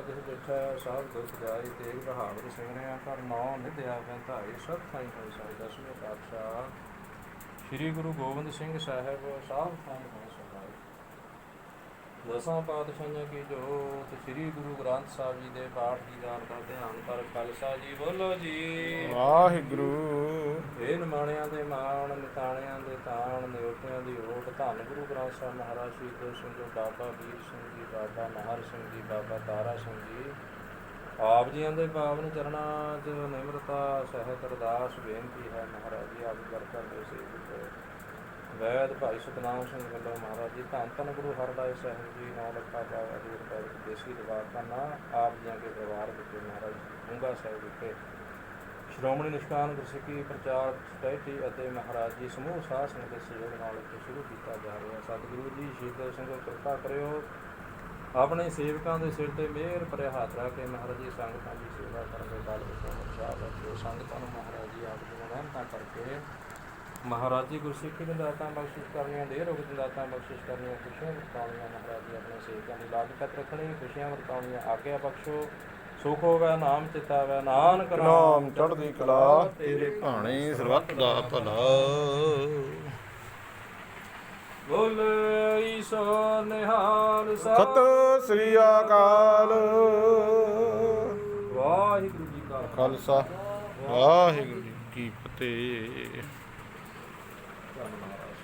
ਜਿਸ ਬਿਠਾ ਸਭ ਦੁਖ ਜਾਈ ਤੇਗ ਬਹਾਦਰ ਸਿੰਘਿਆ ਕਰ ਨੌ ਨਿਧਿਆ ਬੰਧਾਈ ਸਭ ਥਾਈ ਹੋਈ ਸਾਈ, ਦਸਵੇਂ ਪਾਤਸ਼ਾਹ। ਸ੍ਰੀ ਗੁਰੂ ਗੋਬਿੰਦ ਸਿੰਘ ਸਾਹਿਬ ਸਾਹਿਬ ਥਾਈ ਹੋਈ ਦਸਾਂ ਪਾਤਸ਼ਾਹਾਂ ਕੀ ਜੋਤ ਸ੍ਰੀ ਗੁਰੂ ਗ੍ਰੰਥ ਸਾਹਿਬ ਜੀ ਦੇ ਪਾਠ ਦੀ ਜਾਣ ਦਾ ਧਿਆਨ ਕਰ ਖਾਲਸਾ ਜੀ ਬੋਲੋ ਜੀ। ਵਾਹਿਗੁਰੂ। ਇਹ ਨਿਮਾਣਿਆਂ ਦੇ ਮਾਣ ਨਿਤਾਣਿਆਂ ਦੇ ਤਾਣ ਨਿਉਟਿਆਂ ਦੀ ਓਟ ਧੰਨ ਗੁਰੂ ਗ੍ਰੰਥ ਸਾਹਿਬ ਮਹਾਰਾਜ ਸ਼੍ਰੀ ਗੁਰੂ ਸਿੰਘ ਜੀ ਬਾਬਾ ਵੀਰ ਸਿੰਘ ਜੀ ਬਾਬਾ ਮਹਰ ਸਿੰਘ ਜੀ ਬਾਬਾ ਤਾਰਾ ਸਿੰਘ ਜੀ। ਆਪ ਜੀਆਂ ਦੇ ਪਾਵਨ ਚਰਨਾਂ 'ਚ ਨਿਮਰਤਾ ਸਹਿਤ ਅਰਦਾਸ ਬੇਨਤੀ ਹੈ ਮਹਾਰਾਜ ਜੀ ਆਪ ਵਰਤਾਂ ਦੇ ਸੇਵਕ ਵੈਦ ਭਾਈ ਸਤਨਾਮ ਸਿੰਘ ਵੱਲੋਂ ਮਹਾਰਾਜ ਜੀ, ਧੰਨ ਧੰਨ ਗੁਰੂ ਹਰਦਾਸ ਸਾਹਿਬ ਜੀ, ਨਾਲ ਲੱਖਾ ਪਾਵਾ ਜੀ ਰੁਪਏ ਦੇਸੀ ਦਰਬਾਰ ਦਾ ਨਾਂ ਆਪ ਜੀਆਂ ਦੇ ਦਰਬਾਰ ਵਿੱਚ ਮਹਾਰਾਜ ਹੁੰਗਾ ਸਾਹਿਬ ਵਿਖੇ। ਸ਼੍ਰੋਮਣੀ ਨਿਸ਼ਕਾਨ ਗੁਰਸਿੱਖੀ ਪ੍ਰਚਾਰ ਸੋਸਾਇਟੀ ਅਤੇ ਮਹਾਰਾਜ ਜੀ ਸਮੂਹ ਸਾਧ ਸੰਗਤ ਦੇ ਸਹਿਯੋਗ ਨਾਲ ਇੱਥੇ ਸ਼ੁਰੂ ਕੀਤਾ ਜਾ ਰਿਹਾ ਸਤਿਗੁਰੂ ਜੀ, ਸ਼ਹੀਦ ਸਿੰਘ ਕਿਰਪਾ ਕਰਿਓ। ਆਪਣੇ ਸੇਵਕਾਂ ਦੇ ਸਿਰ ਤੇ ਮਿਹਰ ਭਰਿਆ ਹੱਥ ਰੱਖ ਕੇ ਮਹਾਰਾਜ ਜੀ, ਸੰਗਤਾਂ ਦੀ ਸੇਵਾ ਕਰਨ ਦੇ ਬਲ ਵਿੱਚ ਉਤਸ਼ਾਹ ਰੱਖਿਓ। ਸੰਗਤਾਂ ਨੂੰ ਮਹਾਰਾਜ ਜੀ ਆਪ ਜੀ ਮਿਹਨਤਾਂ ਕਰਕੇ ਮਹਾਰਾਜ ਜੀ ਗੁਰਸਿੱਖੀ ਦੇ ਦਾਤਾਂ ਬਖਸ਼ਿਸ਼ ਕਰਨੀਆਂ ਦੇ ਰੋਗ ਦੇ ਦਾਤਾਂ ਬਖਸ਼ਿਸ਼ ਕਰਨੀਆਂ ਖੁਸ਼ੀਆਂ ਵਰਤਾਉਣੀਆਂ ਮਹਾਰਾਜ ਜੀ ਆਪਣੇ ਸੇਵਕਾਂ ਦੀ ਲਾਗਤ ਰੱਖਣੀ ਖੁਸ਼ੀਆਂ ਵਰਤਾਉਣੀਆਂ ਆਗਿਆ ਬਖਸ਼ੋ ਸੁਖ ਹੋਵੇ ਨਾਮ ਚਿਤਾਵੇ ਨਾਨਕ ਨਾਮ ਚੜ੍ਹਦੀ ਕਲਾ ਤੇਰੇ ਭਾਣੇ ਸਰਬੱਤ ਦਾ ਭਲਾ। ਬੋਲ ਈਸ਼ੋ ਨਿਹਾਲ ਸਤਿ ਸਤਿ ਸ੍ਰੀ ਅਕਾਲ। ਵਾਹਿਗੁਰੂ ਜੀ ਕਾ ਖਾਲਸਾ। ਵਾਹਿਗੁਰੂ ਜੀ ਕੀ ਫਤਿਹ।